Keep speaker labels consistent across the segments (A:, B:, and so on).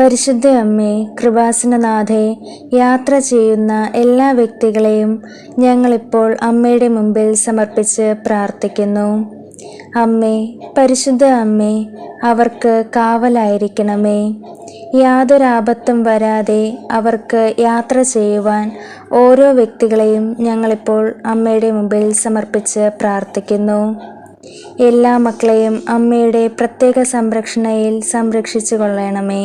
A: പരിശുദ്ധ അമ്മേ കൃപാസനനാഥേ യാത്ര ചെയ്യുന്ന എല്ലാ വ്യക്തികളെയും ഞങ്ങളിപ്പോൾ അമ്മയുടെ മുമ്പിൽ സമർപ്പിച്ച് പ്രാർത്ഥിക്കുന്നു. അമ്മേ പരിശുദ്ധ അമ്മേ അവർക്ക് കാവലായിരിക്കണമേ. യാതൊരാപത്തും വരാതെ അവർക്ക് യാത്ര ചെയ്യുവാൻ ഓരോ വ്യക്തികളെയും ഞങ്ങളിപ്പോൾ അമ്മയുടെ മുമ്പിൽ സമർപ്പിച്ച് പ്രാർത്ഥിക്കുന്നു. എല്ലാ മക്കളെയും അമ്മയുടെ പ്രത്യേക സംരക്ഷണയിൽ സംരക്ഷിച്ചു കൊള്ളണമേ.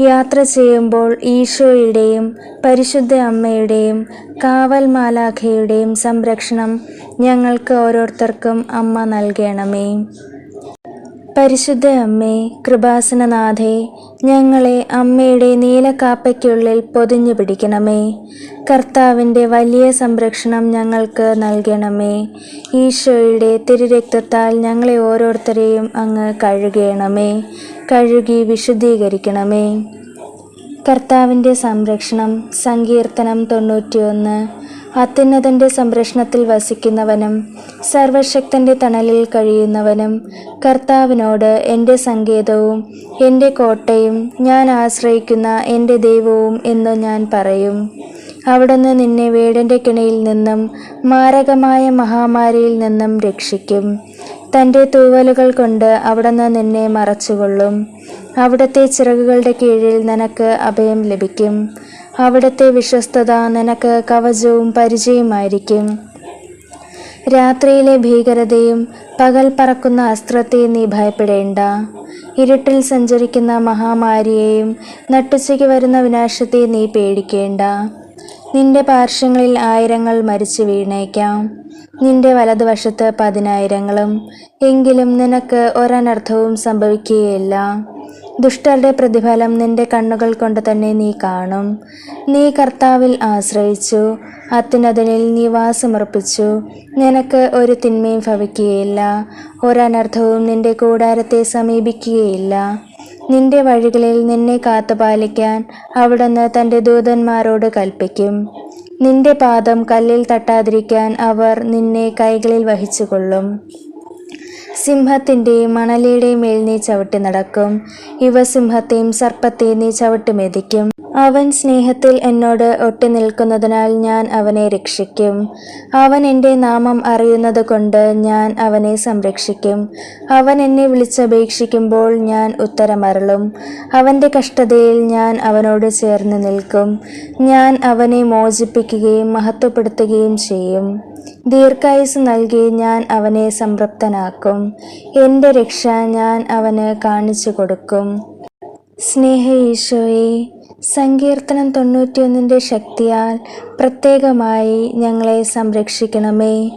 A: യാത്ര ചെയ്യുമ്പോൾ ഈശോയുടെയും പരിശുദ്ധ അമ്മയുടെയും കാവൽ മാലാഖയുടെയും സംരക്ഷണം ഞങ്ങൾക്ക് ഓരോരുത്തർക്കും അമ്മ നൽകണമേ. പരിശുദ്ധ അമ്മേ കൃപാസനനാഥേ ഞങ്ങളെ അമ്മയുടെ നീലക്കാപ്പയ്ക്കുള്ളിൽ പൊതിഞ്ഞു പിടിക്കണമേ. കർത്താവിന്റെ വലിയ സംരക്ഷണം ഞങ്ങൾക്ക് നൽകണമേ. ഈശോയുടെ തിരുരക്തത്താൽ ഞങ്ങളെ ഓരോരുത്തരെയും അങ്ങ് കഴുകണമേ. കഴുകി വിശുദ്ധീകരിക്കണമേ. കർത്താവിന്റെ സംരക്ഷണം സങ്കീർത്തനം തൊണ്ണൂറ്റിയൊന്ന്. അത്യുന്നതന്റെ സംരക്ഷണത്തിൽ വസിക്കുന്നവനും സർവശക്തന്റെ തണലിൽ കഴിയുന്നവനും കർത്താവിനോട് എന്റെ സങ്കേതവും എന്റെ കോട്ടയും ഞാൻ ആശ്രയിക്കുന്ന എന്റെ ദൈവവും എന്ന് ഞാൻ പറയും. അവിടുന്ന് നിന്നെ വേടന്റെ കിണയിൽ നിന്നും മാരകമായ മഹാമാരിയിൽ നിന്നും രക്ഷിക്കും. തന്റെ തൂവലുകൾ കൊണ്ട് അവിടുന്ന് നിന്നെ മറച്ചുകൊള്ളും. അവിടുത്തെ ചിറകുകളുടെ കീഴിൽ നിനക്ക് അഭയം ലഭിക്കും. അവിടുത്തെ വിശ്വസ്തത നിനക്ക് കവചവും പരിചയമായിരിക്കും രാത്രിയിലെ ഭീകരതയും പകൽ പറക്കുന്ന അസ്ത്രത്തെ നീ ഭയപ്പെടേണ്ട. ഇരുട്ടിൽ സഞ്ചരിക്കുന്ന മഹാമാരിയെയും നട്ടുച്ചയ്ക്ക് വരുന്ന വിനാശത്തെ നീ പേടിക്കേണ്ട. നിന്റെ പാർശ്വങ്ങളിൽ ആയിരങ്ങൾ മരിച്ചു വീണേക്കാം. നിന്റെ വലതുവശത്ത് പതിനായിരങ്ങളും എങ്കിലും നിനക്ക് ഒരനർത്ഥവും സംഭവിക്കുകയില്ല. ദുഷ്ടരുടെ പ്രതിഫലം നിന്റെ കണ്ണുകൾ കൊണ്ട് തന്നെ നീ കാണും. നീ കർത്താവിൽ ആശ്രയിച്ചു. അത്യുന്നതനിൽ നീ വാസമർപ്പിച്ചു നിനക്ക് ഒരു തിന്മയും ഭവിക്കുകയില്ല. ഒരനർത്ഥവും നിന്റെ കൂടാരത്തെ സമീപിക്കുകയില്ല. നിന്റെ വഴികളിൽ നിന്നെ കാത്തുപാലിക്കാൻ അവിടുന്ന് തന്റെ ദൂതന്മാരോട് കൽപ്പിക്കും. നിന്റെ പാദം കല്ലിൽ തട്ടാതിരിക്കാൻ അവർ നിന്നെ കൈകളിൽ വഹിച്ചുകൊള്ളും. സിംഹത്തിന്റെയും മണലിയുടെയും മേൽ നീ ചവിട്ടി നടക്കും. ഇവ സിംഹത്തെയും സർപ്പത്തെയും നീ ചവിട്ടി മെതിക്കും. അവൻ സ്നേഹത്തിൽ എന്നോട് ഒട്ടി നിൽക്കുന്നതിനാൽ ഞാൻ അവനെ രക്ഷിക്കും. അവൻ എന്റെ നാമം അറിയുന്നത് കൊണ്ട് ഞാൻ അവനെ സംരക്ഷിക്കും. അവൻ എന്നെ വിളിച്ചപേക്ഷിക്കുമ്പോൾ ഞാൻ ഉത്തരമരളും. അവന്റെ കഷ്ടതയിൽ ഞാൻ അവനോട് ചേർന്ന് നിൽക്കും. ഞാൻ അവനെ മോചിപ്പിക്കുകയും മഹത്വപ്പെടുത്തുകയും ചെയ്യും. ദീർഘായുസ് നൽകി ഞാൻ അവനെ സംതൃപ്തനാക്കും. എന്റെ രക്ഷ ഞാൻ അവന് കാണിച്ചു കൊടുക്കും. സ്നേഹ ഈശോയെ സങ്കീർത്തനം തൊണ്ണൂറ്റിയൊന്നിന്റെ ശക്തിയാൽ പ്രത്യേകമായി ഞങ്ങളെ സംരക്ഷിക്കണമേ.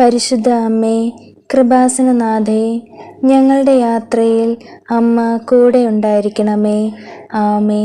A: പരിശുദ്ധ അമ്മേ കൃപാസനനാഥേ ഞങ്ങളുടെ യാത്രയിൽ അമ്മ കൂടെ ഉണ്ടായിരിക്കണമേ. ആമേ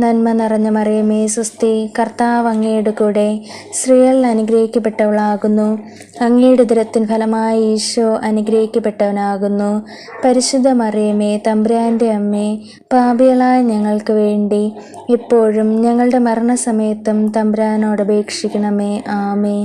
A: നന്മ നിറഞ്ഞ മറിയമേ സുസ്തി കർത്താവ് അങ്ങയുടെ കൂടെ സ്ത്രീകൾ അനുഗ്രഹിക്കപ്പെട്ടവളാകുന്നു. അങ്ങയുടെ ദുരത്തിൻ ഫലമായി ഈശോ അനുഗ്രഹിക്കപ്പെട്ടവനാകുന്നു. പരിശുദ്ധ മറിയമേ തമ്പുരാന്റെ അമ്മേ പാപികളായ ഞങ്ങൾക്ക് വേണ്ടി ഇപ്പോഴും ഞങ്ങളുടെ മരണസമയത്തും തമ്പ്രാനോട് അപേക്ഷിക്കണമേ. ആമേ